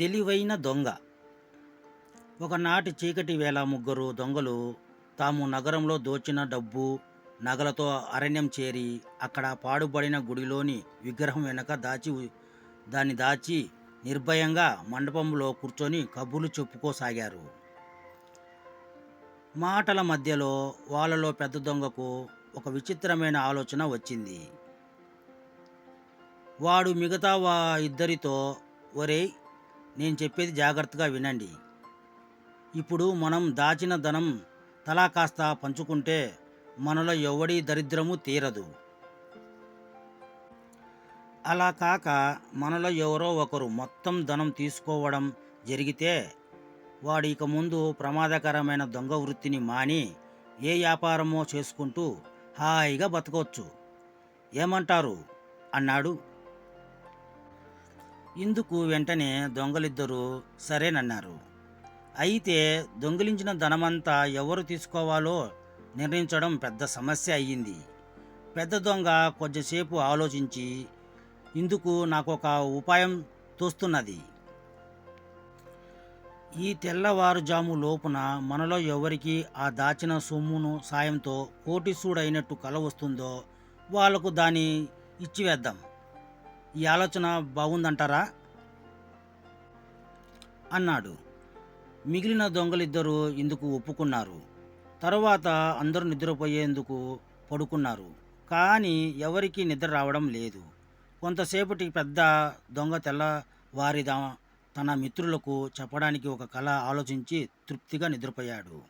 తెలివైన దొంగ. ఒకనాటి చీకటి వేళ ముగ్గురు దొంగలు తాము నగరంలో దోచిన డబ్బు నగలతో అరణ్యం చేరి అక్కడ పాడుబడిన గుడిలోని విగ్రహం వెనక దాచి దాన్ని దాచి నిర్భయంగా మండపంలో కూర్చొని కబుర్లు చెప్పుకోసాగారు. మాటల మధ్యలో వాళ్ళలో పెద్ద దొంగకు ఒక విచిత్రమైన ఆలోచన వచ్చింది. వాడు మిగతా వా ఇద్దరితో ఒరే నేను చెప్పేది జాగ్రత్తగా వినండి. ఇప్పుడు మనం దాచిన ధనం తలా కాస్త పంచుకుంటే మనలో ఎవడి దరిద్రము తీరదు. అలా కాక మనలో ఎవరో ఒకరు మొత్తం ధనం తీసుకోవడం జరిగితే వాడు ఇక ముందు ప్రమాదకరమైన దొంగ వృత్తిని మాని ఏ వ్యాపారమో చేసుకుంటూ హాయిగా బతకవచ్చు ఏమంటారు? అన్నాడు ఇందుకు వెంటనే దొంగలిద్దరూ సరేనన్నారు. అయితే దొంగిలించిన ధనమంతా ఎవరు తీసుకోవాలో నిర్ణయించడం పెద్ద సమస్య అయ్యింది. పెద్ద దొంగ కొంచెంసేపు ఆలోచించి ఇందుకు నాకు ఒక ఉపాయం తోస్తున్నది. ఈ తెల్లవారుజాము లోపున మనలో ఎవరికి ఆ దాచిన సొమ్మును సాయంతో కోటిసూడైనట్టు కల వస్తుందో వాళ్ళకు దాన్ని ఇచ్చివేద్దాం. ఈ ఆలోచన బాగుందంటారా? అన్నాడు. మిగిలిన దొంగలిద్దరూ ఇందుకు ఒప్పుకున్నారు. తరువాత అందరూ నిద్రపోయేందుకు పడుకున్నారు. కానీ ఎవరికీ నిద్ర రావడం లేదు. కొంతసేపటి పెద్ద దొంగ తెల్లవారిద తన మిత్రులకు చెప్పడానికి ఒక కళ ఆలోచించి తృప్తిగా నిద్రపోయాడు.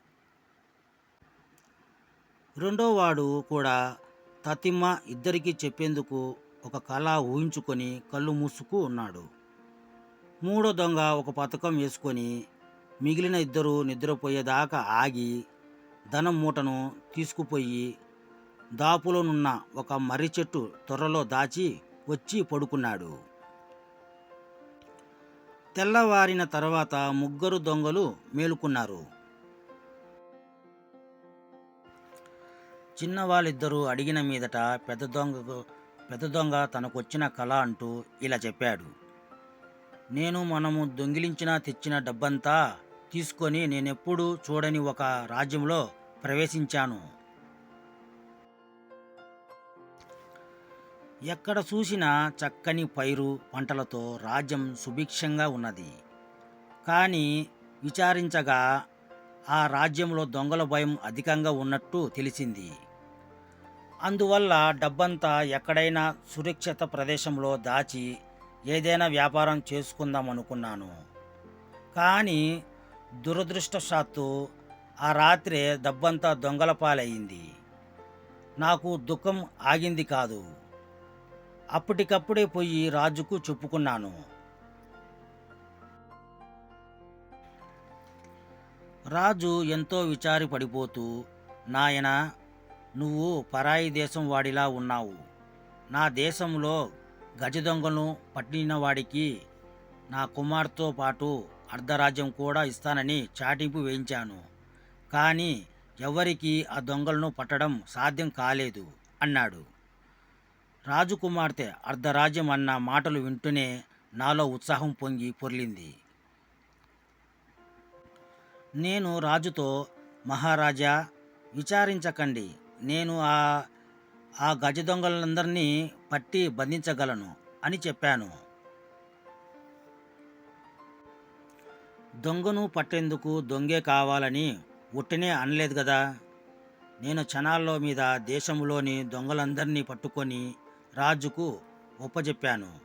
రెండోవాడు కూడా తతిమ్మ ఇద్దరికీ చెప్పేందుకు ఒక కళ ఊహించుకొని కళ్ళు మూసుకు ఉన్నాడు. మూడో దొంగ ఒక పథకం వేసుకొని మిగిలిన ఇద్దరు నిద్రపోయేదాకా ఆగి ధనం మూటను తీసుకుపోయి దాపులోనున్న ఒక మర్రి చెట్టు త్వరలో దాచి వచ్చి పడుకున్నాడు. తెల్లవారిన తర్వాత ముగ్గురు దొంగలు మేలుకున్నారు. చిన్నవాళ్ళిద్దరూ అడిగిన మీదట పెద్ద దొంగకు పెద్ద దొంగ తనకొచ్చిన కళ అంటూ ఇలా చెప్పాడు. నేను మనము దొంగిలించిన తెచ్చిన డబ్బంతా తీసుకొని నేనెప్పుడు చూడని ఒక రాజ్యంలో ప్రవేశించాను. ఎక్కడ చూసినా చక్కని పైరు పంటలతో రాజ్యం సుభిక్షంగా ఉన్నది. కానీ విచారించగా ఆ రాజ్యంలో దొంగల భయం అధికంగా ఉన్నట్టు తెలిసింది. అందువల్ల డబ్బంతా ఎక్కడైనా సురక్షిత ప్రదేశంలో దాచి ఏదైనా వ్యాపారం చేసుకుందాం అనుకున్నాను. కానీ దురదృష్టవశాత్తు ఆ రాత్రే డబ్బంతా దొంగల పాలయ్యింది నాకు దుఃఖం ఆగింది కాదు. అప్పటికప్పుడే పోయి రాజుకు చెప్పుకున్నాను. రాజు ఎంతో విచారిపడిపోతూ నాయనా నాయన నువ్వు పరాయి దేశం వాడిలా ఉన్నావు. నా దేశంలో గజదొంగను పట్టిన వాడికి నా కుమార్తో పాటు అర్ధరాజ్యం కూడా ఇస్తానని చాటింపు వేయించాను. కానీ ఎవరికి ఆ దొంగలను పట్టడం సాధ్యం కాలేదు అన్నాడు. రాజకుమార్తె అర్ధరాజ్యం అన్న మాటలు వింటూనే నాలో ఉత్సాహం పొంగి పొర్లింది. నేను రాజుతో మహారాజా విచారించకండి. నేను ఆ ఆ గజ దొంగలందరినీ పట్టి బంధించగలను అని చెప్పాను. దొంగను పట్టేందుకు దొంగే కావాలని ఉట్టినే అనలేదు కదా నేను క్షణాల్లో మీద దేశంలోని దొంగలందరినీ పట్టుకొని రాజుకు ఒప్పజెప్పాను.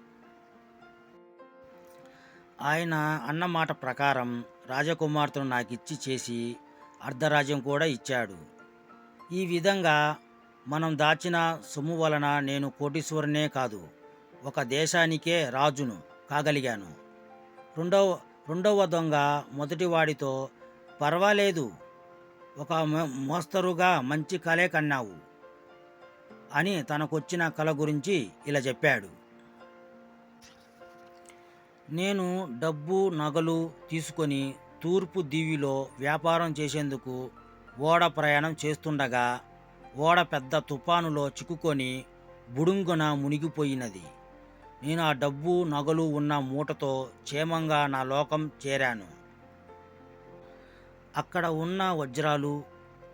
ఆయన అన్న మాట ప్రకారం రాజకుమార్తెను నాకిచ్చి చేసి అర్ధరాజ్యం కూడా ఇచ్చాడు. ఈ విధంగా మనం దాచిన సొమ్ము వలన నేను కోటీశ్వరునే కాదు ఒక దేశానికే రాజును కాగలిగాను. రెండవ రెండవ దొంగ మొదటి వాడితో పర్వాలేదు ఒక మో- మోస్తరుగా మంచి కలే కన్నావు అని తనకొచ్చిన కళ గురించి ఇలా చెప్పాడు. నేను డబ్బు నగలు తీసుకొని తూర్పు దీవిలో వ్యాపారం చేసేందుకు ఓడ ప్రయాణం చేస్తుండగా ఓడ పెద్ద తుఫానులో చిక్కుకొని బుడుంగున మునిగిపోయినది. నేను ఆ డబ్బు నగలు ఉన్న మూటతో క్షేమంగా నా లోకం చేరాను. అక్కడ ఉన్న వజ్రాలు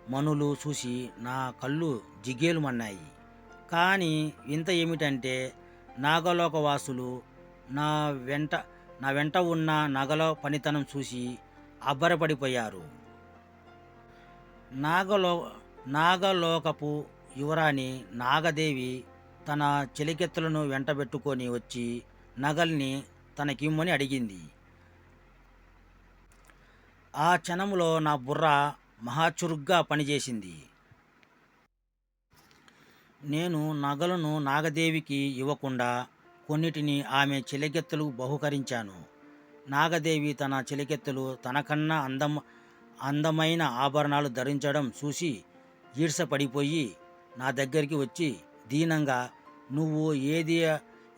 మనులు చూసి నా కళ్ళు జిగేలుమన్నాయి కానీ ఇంత ఏమిటంటే నాగలోకవాసులు నా వెంట నా వెంట ఉన్న నగల పనితనం చూసి అబ్బరపడిపోయారు. నాగలో నాగలోకపు యువరాణి నాగదేవి తన చెలికెత్తులను వెంటబెట్టుకొని వచ్చి నగల్ని తనకిమ్మని అడిగింది. ఆ క్షణంలో నా బుర్ర మహాచురుగ్గా పనిచేసింది. నేను నగలను నాగదేవికి ఇవ్వకుండా కొన్నిటిని ఆమె చెలికెత్తులు బహుకరించాను. నాగదేవి తన చెలికెత్తులు తనకన్నా అందం అందమైన ఆభరణాలు ధరించడం చూసి ఈర్షపడిపోయి నా దగ్గరికి వచ్చి దీనంగా నువ్వు ఏది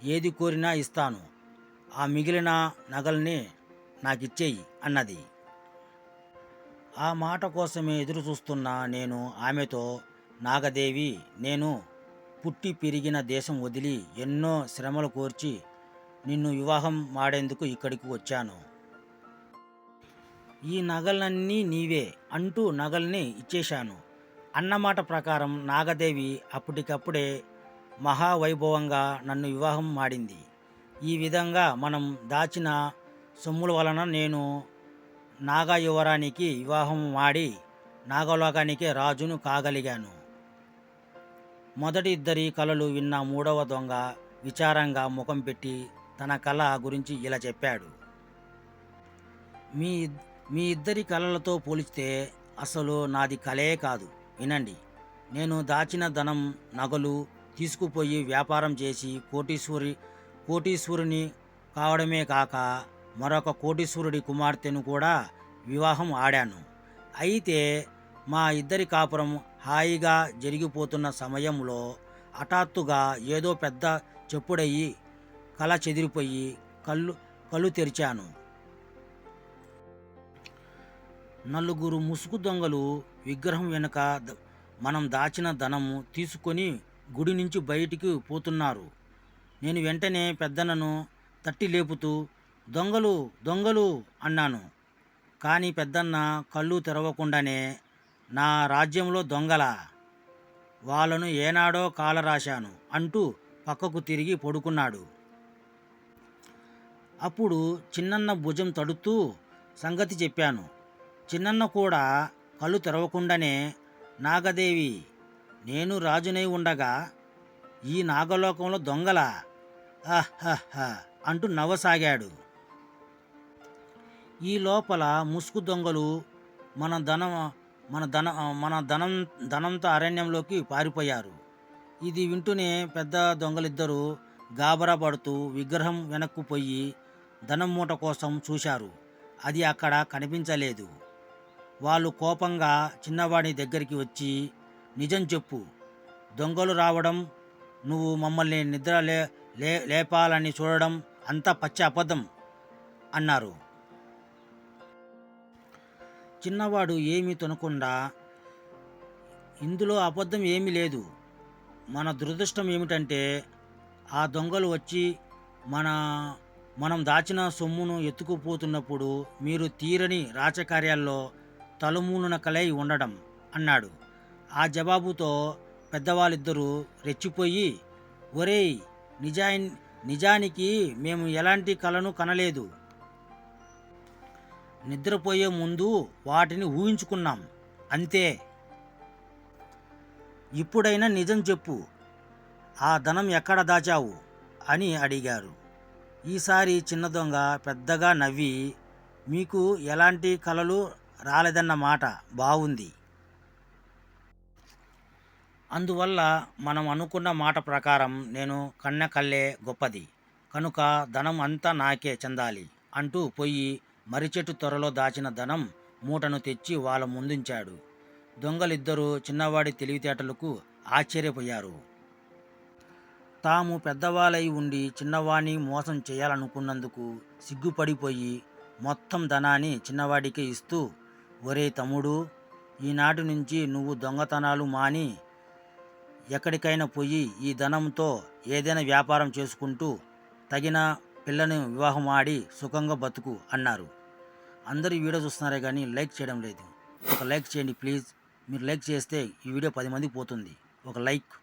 ఏది కోరినా ఇస్తాను. ఆ మిగిలిన నగల్ని నాకిచ్చేయి అన్నది. ఆ మాట కోసమే ఎదురు చూస్తున్న నేను ఆమెతో నాగదేవి నేను పుట్టి పెరిగిన దేశం వదిలి ఎన్నో శ్రమలు కోర్చి నిన్ను వివాహం మాడేందుకు ఇక్కడికి వచ్చాను. ఈ నగలన్నీ నీవే అంటూ నగల్ని ఇచ్చేశాను. అన్నమాట ప్రకారం నాగదేవి అప్పటికప్పుడే మహావైభవంగా నన్ను వివాహం మాడింది. ఈ విధంగా మనం దాచిన సొమ్ముల వలన నేను నాగా యువరానికి వివాహం మాడి నాగలోకానికి రాజును కాగలిగాను. మొదటి ఇద్దరి కలలు విన్న మూడవ దొంగ విచారంగా ముఖం పెట్టి తన కళ గురించి ఇలా చెప్పాడు. మీ మీ ఇద్దరి కళలతో పోలిస్తే అసలు నాది కలే కాదు. వినండి. నేను దాచిన ధనం నగలు తీసుకుపోయి వ్యాపారం చేసి కోటీశ్వరి కోటీశ్వరుని కావడమే కాక మరొక కోటీశ్వరుడి కుమార్తెను కూడా వివాహం ఆడాను. అయితే మా ఇద్దరి కాపురం హాయిగా జరిగిపోతున్న సమయంలో హఠాత్తుగా ఏదో పెద్ద చెప్పుడయ్యి కళ చెదిరిపోయి కళ్ళు కళ్ళు తెరిచాను. నలుగురు ముసుగు దొంగలు విగ్రహం వెనుక మనం దాచిన ధనము తీసుకొని గుడి నుంచి బయటికి పోతున్నారు. నేను వెంటనే పెద్దన్నను తట్టి లేపుతూ దొంగలు దొంగలు అన్నాను. కానీ పెద్దన్న కళ్ళు తెరవకుండానే నా రాజ్యంలో దొంగల? వాళ్ళను ఏనాడో కాల రాశాను అంటూ పక్కకు తిరిగి పడుకున్నాడు. అప్పుడు చిన్నన్న భుజం తడుతూ సంగతి చెప్పాను. చిన్నన్న కూడా కళ్ళు తెరవకుండానే నాగదేవి నేను రాజునై ఉండగా ఈ నాగలోకంలో దొంగల ఆహ్హ అంటూ నవ్వసాగాడు. ఈ లోపల ముసుగు దొంగలు మన ధనం మన ధన మన ధనం ధనంతో అరణ్యంలోకి పారిపోయారు. ఇది వింటూనే పెద్ద దొంగలిద్దరూ గాబరా పడుతూ విగ్రహం వెనక్కు పోయి ధనం మూట కోసం చూశారు. అది అక్కడ కనిపించలేదు. వాళ్ళు కోపంగా చిన్నవాడి దగ్గరికి వచ్చి నిజం చెప్పు. దొంగలు రావడం నువ్వు మమ్మల్ని నిద్ర లే లేపాలని చూడడం అంతా పచ్చ అబద్ధం అన్నారు. చిన్నవాడు ఏమీ తొనకుండా ఇందులో అబద్ధం ఏమీ లేదు. మన దురదృష్టం ఏమిటంటే ఆ దొంగలు వచ్చి మన మనం దాచిన సొమ్మును ఎత్తుకుపోతున్నప్పుడు మీరు తీరని రాచకార్యాల్లో తలమూలన కలై ఉండడం అన్నాడు. ఆ జవాబుతో పెద్దవాళ్ళిద్దరూ రెచ్చిపోయి ఒరేయ్ నిజా నిజానికి మేము ఎలాంటి కలను కనలేదు. నిద్రపోయే ముందు వాటిని ఊహించుకున్నాం. అంతే. ఇప్పుడైనా నిజం చెప్పు. ఆ ధనం ఎక్కడ దాచావు? అని అడిగారు. ఈసారి చిన్న దొంగ పెద్దగా నవ్వి మీకు ఎలాంటి కలలు రాలేదన్న మాట బాగుంది అందువల్ల మనం అనుకున్న మాట ప్రకారం నేను కన్న కళ్ళే గొప్పది. కనుక ధనం అంతా నాకే చెందాలి అంటూ పోయి మరిచెట్టు త్వరలో దాచిన ధనం మూటను తెచ్చి వాళ్ళ ముందుంచాడు. దొంగలిద్దరూ చిన్నవాడి తెలివితేటలకు ఆశ్చర్యపోయారు. తాము పెద్దవాళ్ళై ఉండి చిన్నవాణ్ణి మోసం చేయాలనుకున్నందుకు సిగ్గుపడిపోయి మొత్తం ధనాన్ని చిన్నవాడికి ఇస్తూ ఒరే తమ్ముడు ఈనాటి నుంచి నువ్వు దొంగతనాలు మాని ఎక్కడికైనా పోయి ఈ ధనంతో ఏదైనా వ్యాపారం చేసుకుంటూ తగిన పిల్లని వివాహం ఆడి సుఖంగా బతుకు అన్నారు. అందరూ వీడియో చూస్తున్నారే కానీ లైక్ చేయడం లేదు. ఒక లైక్ చేయండి ప్లీజ్. మీరు లైక్ చేస్తే ఈ వీడియో పది మందికి పోతుంది. ఒక లైక్.